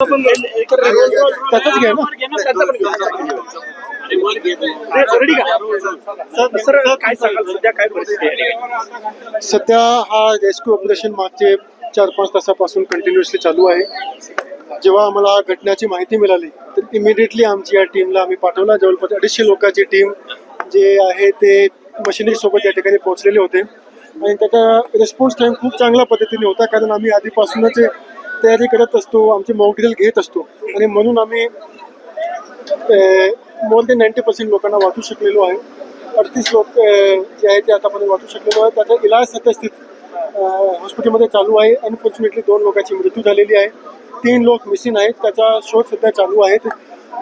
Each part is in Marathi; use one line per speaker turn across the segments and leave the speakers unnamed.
त्याचाच घ्या ना.
सध्या काय परिस्थिती आहे?
सध्या हा रेस्क्यू ऑपरेशन मागचे चार पाच तासापासून कंटिन्युअसली चालू आहे. जेव्हा आम्हाला घटनेची माहिती मिळाली तर इमिडिएटली आमची या टीमला आम्ही पाठवला. जवळपास अडीचशे लोकांची टीम जे आहे ते मशिनरी सोबत या ठिकाणी पोहोचलेले होते. आणि त्याचा रिस्पॉन्स टाईम खूप चांगल्या पद्धतीने होता कारण आम्ही आधीपासूनच तयारी करत असतो आमचे मॉकड्रिल घेत असतो. आणि म्हणून आम्ही मोर देन नाईन्टी पर्सेंट लोकांना वाचू शकलेलो आहे. अडतीस लोक जे आहे ते आतापर्यंत वाचू शकलेलो आहे. त्याचा इलाज सत्यस्थित हॉस्पिटलमध्ये चालू आहे. अनफॉर्च्युनेटली दोन लोकांची मृत्यू झालेली आहे. तीन लोक मिसिंग आहेत. त्याचा शोध सध्या चालू आहेत.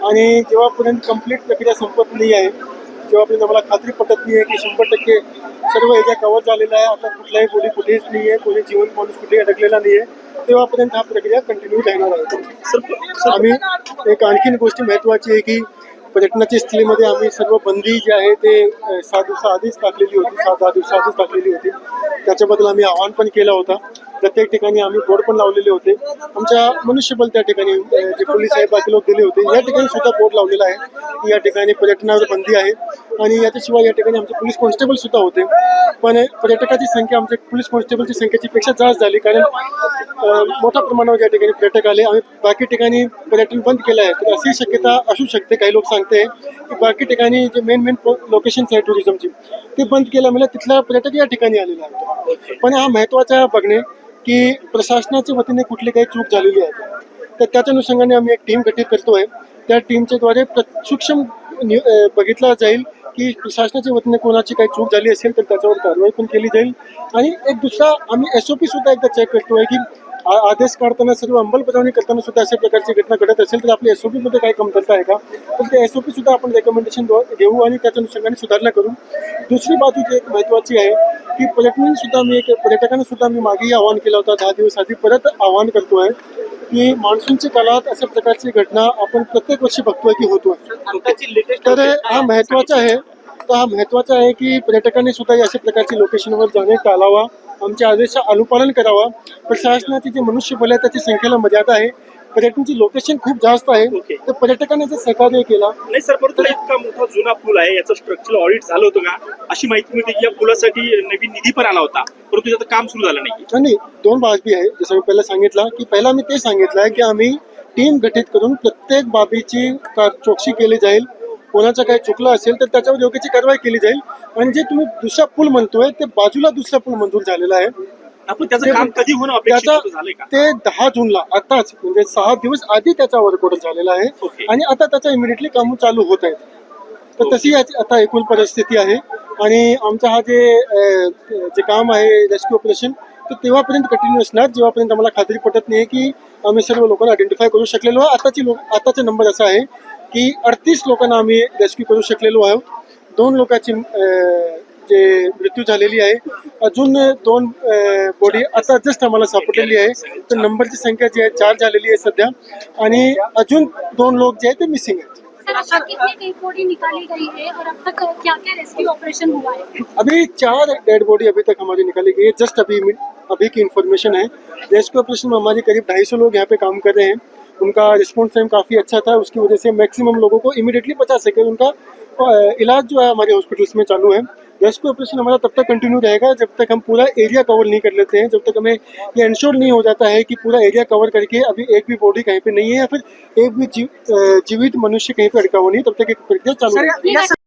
आणि जेव्हापर्यंत कंप्लीट प्रक्रिया संपत नाही आहे जेव्हापर्यंत आम्हाला खात्री पटत नाही आहे की शंभर टक्के सर्व एरिया कव्हर झालेला आहे आता कुठलाही बॉडी कुठेच नाही आहे कोणी जीवन माणूस कुठेही अडकलेला नाही आहे तेव्हापर्यंत हा प्रक्रिया कंटिन्यू राहणार आहे. आम्ही एक आणखीन गोष्ट महत्वाची आहे की पर्यटनाच्या स्थळीमध्ये आम्ही सर्व बंदी जी आहे ते अ, सात दिवसा आधीच टाकलेली होती सात दहा दिवसा आधीच टाकलेली होती. त्याच्याबद्दल आम्ही आवाहन पण केलं होतं. प्रत्येक ठिकाणी आम्ही बोर्ड पण लावलेले होते. आमच्या मनुष्यबळ त्या ठिकाणी जे पोलीस आहे बाकी लोक दिले होते या ठिकाणी सुद्धा बोर्ड लावलेला आहे. की या ठिकाणी पर्यटनावर बंदी आहे. आणि याच्याशिवाय या ठिकाणी आमचे पोलीस कॉन्स्टेबल सुद्धा होते. पण पर्यटकाची संख्या आमच्या पोलीस कॉन्स्टेबलची संख्येची पेक्षा जास्त झाली. कारण मोठ्या प्रमाणावर या ठिकाणी पर्यटक आले. आम्ही बाकी ठिकाणी पर्यटन बंद केलं आहे. तर अशी शक्यता असू शकते काही लोक सांगते. की बाकी ठिकाणी जे मेन मेन लोकेशन्स आहे टुरिझमची ते बंद केल्यामुळे तिथला पर्यटक या ठिकाणी आलेला आहे पण हा महत्त्वाचा बघणे की प्रशासनाच्या वतीने कुठली काही चूक झालेली आहे. तर त्याच्या अनुषंगाने आम्ही एक टीम गठीत करतोय. त्या टीमच्या द्वारे प्र- सूक्ष्म बघितला जाईल. की प्रशासनाच्या वतीने कोणाची काही चूक झाली असेल तर त्याच्यावर कारवाई पण केली जाईल. आणि एक दुसरा आम्ही एस ओ पी सुद्धा एकदा चेक करतोय की आ- आदेश काढताना सर्व अंमलबजावणी करताना सुद्धा अशा प्रकारची घटना घडत असेल तर आपल्या एस ओ मध्ये काही कमतरता आहे का? तर ते एस ओ पी सुद्धा आपण रेकमेंडेशन घेऊ आणि त्याच्या अनुषंगाने सुधारणा करू. दुसरी बाजू जी एक महत्वाची आहे की पर्यटन सुद्धा मी एक पर्यटकांना सुद्धा मी मागेही आवाहन केलं होतं. दहा दिवस आधी परत आवाहन करतो आहे की मान्सूनच्या काळात अशा प्रकारची घटना आपण प्रत्येक वर्षी बघतोय की होतोय तर हा महत्त्वाचा आहे? तर हा महत्त्वाचा आहे की पर्यटकांनी सुद्धा या अशा प्रकारची लोकेशनवर जाणे टाळावा. आमच्या आदेशाचं अनुपालन करावा. प्रशासनाची जे मनुष्यबळ आहे त्याची संख्येला मर्यादा आहे. पर्यटनची लोकेशन खूप जास्त आहे. तर पर्यटकांनी जर सहकार्य केला
नाही सर परंतु इतका मोठा जुना पूल आहे याचं स्ट्रक्चरल ऑडिट झालं होतं का? अशी माहिती मिळते की या पुलासाठी नवीन निधी पण आला होता परंतु त्याचं काम सुरू झालं नाही.
आणि दोन बाबी आहे. जसं मी पहिला सांगितलं की पहिला मी ते सांगितलं आहे की आम्ही टीम गठीत करून प्रत्येक बाबीची चौकशी केली जाईल. कोणाचं काही चुकलं असेल तर त्याच्यावर योग्य ती कारवाई केली जाईल. आणि जे तुम्ही दुसरा पूल म्हणतोय ते बाजूला दुसरा पूल मंजूर झालेला आहे.
आपण त्याचं काम कधी होणं अपेक्षित
त्याचा
होतं, झालंय का?
ते दहा जूनला आताच म्हणजे सहा दिवस आधी त्याचा वर्क ऑर्डर झालेला आहे. आणि आता त्याचा इमिडिएटली काम चालू होत आहेत. तर तशी याची आता एकूण परिस्थिती आहे. आणि आमचा हा जे जे काम आहे रेस्क्यू ऑपरेशन तर तेव्हापर्यंत कंटिन्यू असणार. जेव्हापर्यंत आम्हाला खात्री पटत नाही की आम्ही सर्व लोकांना आयडेंटिफाय करू शकलेलो आताची लोक आताचा नंबर असा आहे की अडतीस लोकांना आम्ही रेस्क्यू करू शकलेलो आहोत. दोन लोकांची जे मृत्यू झालेली आहे. अजून दोन बॉडी आता जस्ट आम्हाला सापडलेली आहे. तर नंबरची संख्या जी आहे चार झालेली आहे सध्या. आणि अजून दोन लोक जे ते मिसिंग आहेत.
है और अब तक क्या क्या रेस्क्यू ऑपरेशन हुआ है?
अभी चार डेड बॉडी अभी तक हमारी निकाली गई है. जस्ट अभी अभी की इन्फॉर्मेशन है. रेस्क्यू ऑपरेशन में हमारे करीब ढाई सौ लोग यहाँ पे काम कर रहे हैं. उनका रिस्पॉन्स टाइम काफ़ी अच्छा था. उसकी वजह से मैक्सिमम लोगों को इमीडिएटली बचा सके उनका इलाज जो है हमारे हॉस्पिटल्स में चालू है. रेस्क्यू ऑपरेशन हमारा तब तक कंटिन्यू रहेगा जब तक हम पूरा एरिया कवर नहीं कर लेते हैं। जब तक हमें ये इंश्योर नहीं हो जाता है कि पूरा एरिया कवर करके अभी एक भी बॉडी कहीं पे नहीं है या फिर एक भी जीवित मनुष्य कहीं पे अटका हुआ नहीं तब तक एक प्रक्रिया चालू